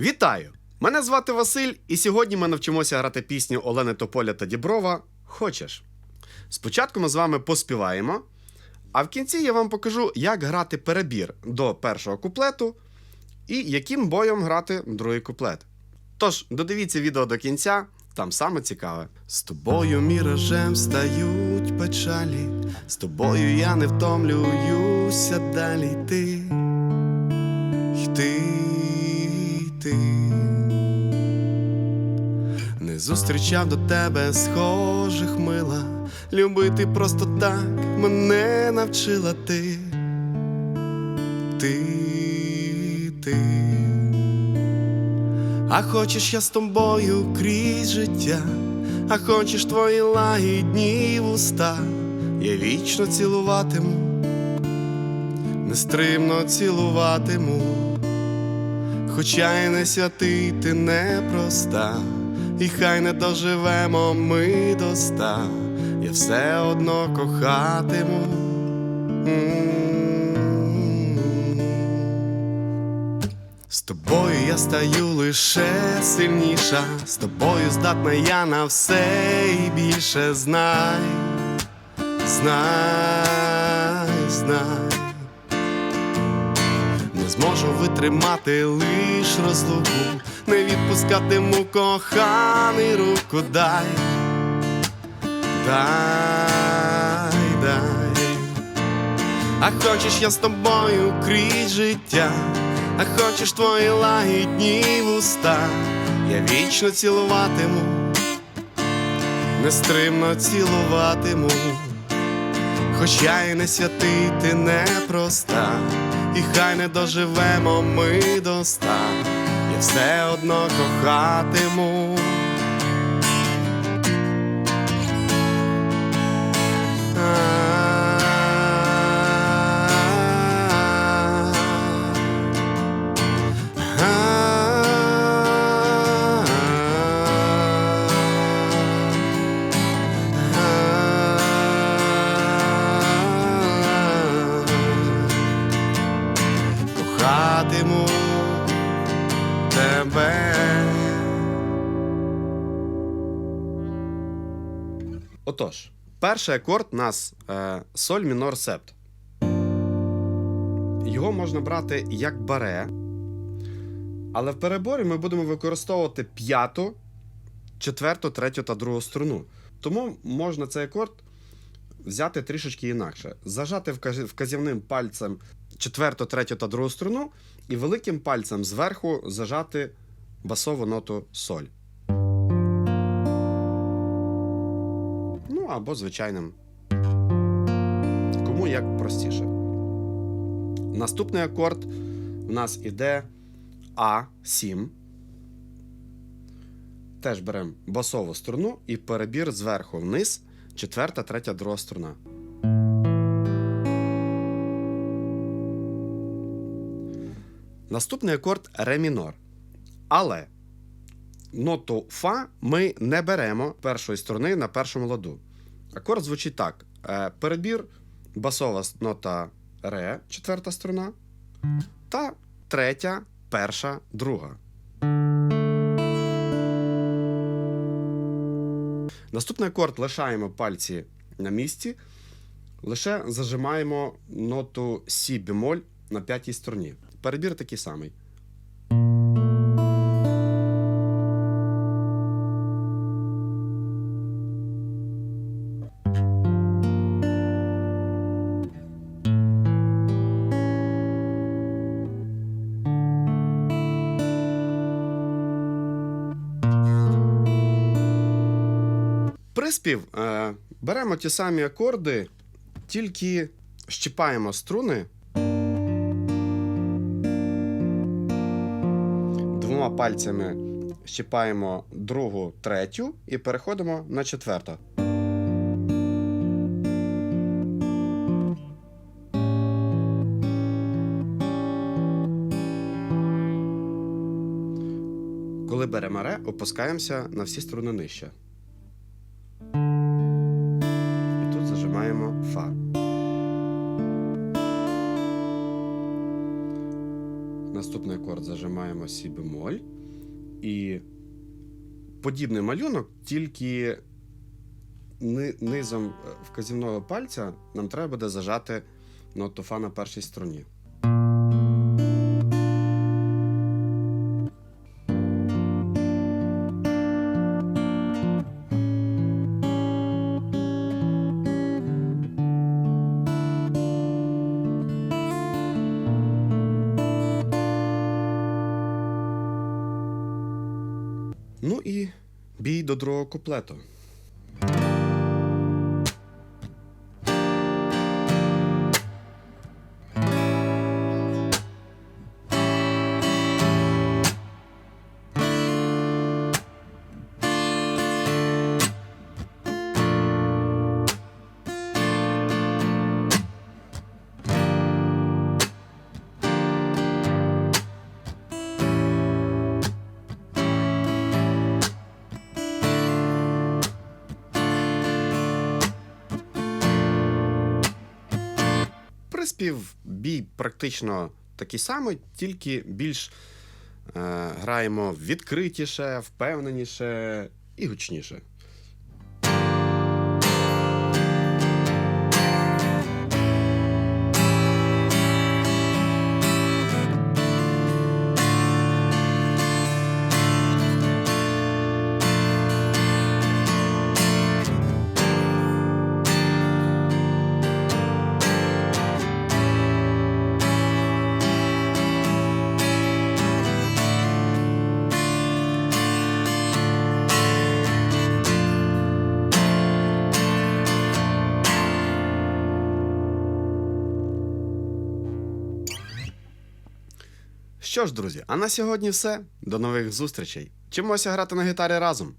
Вітаю! Мене звати Василь, і сьогодні ми навчимося грати пісню Олени Тополя та Діброва Хочеш. Спочатку ми з вами поспіваємо, а в кінці я вам покажу, як грати перебір до першого куплету і яким боєм грати другий куплет. Тож, додивіться відео до кінця, там саме цікаве. З тобою міражем стають печалі, з тобою я не втомлююся далі йти. Йти, йти. Не зустрічав до тебе схожих мила, любити просто так мене навчила ти. Ти, ти. А хочеш я з тобою крізь життя, а хочеш твої лагідні вуста, я вічно цілуватиму, нестримно цілуватиму, хоча й не святий ти непроста, і хай не доживемо ми до ста, я все одно кохатиму. З тобою я стаю лише сильніша, з тобою здатна я на все і більше. Знай, знай, знай, зможу витримати лиш розлуку, не відпускатиму коханий руку. Дай, дай, дай. А хочеш я з тобою крізь життя, а хочеш твої лагідні вуста, я вічно цілуватиму, нестримно цілуватиму, хоч я й не святий, ти непроста, і хай не доживемо ми до ста, я все одно кохатиму. Кохатиму тебе. Отож, перший акорд у нас е, соль мінор септ. Його можна брати як баре, але в переборі ми будемо використовувати п'яту, четверту, третю та другу струну. Тому можна цей акорд взяти трішечки інакше. Зажати вказівним пальцем четверту, третю та другу струну, і великим пальцем зверху зажати басову ноту соль. Ну або звичайним. Кому як простіше. Наступний акорд у нас іде А7. Теж беремо басову струну і перебір зверху вниз, четверта, третя, друга струна. Наступний акорд ре мінор. Але ноту Фа ми не беремо першої струни на першому ладу. Акорд звучить так: Е, перебір, басова нота ре, четверта струна, та третя, перша, друга. Наступний акорд лишаємо пальці на місці, лише зажимаємо ноту Сі бемоль на п'ятій струні. Перебір такий самий. Приспів е, беремо ті самі акорди, тільки щіпаємо струни. Пальцями щіпаємо другу, третю і переходимо на четверту. Коли беремо ре, опускаємося на всі струни нижче. І тут зажимаємо фа. Наступний акорд зажимаємо Сі бемоль. І подібний малюнок, тільки ни- низом е, вказівного пальця нам треба буде зажати ноту фа на першій струні. Ну і бій до другого куплету. Приспів бій практично такий самий, тільки більш е, граємо відкритіше, впевненіше і гучніше. Що ж, друзі, а на сьогодні все. До нових зустрічей. Чимося грати на гітарі разом.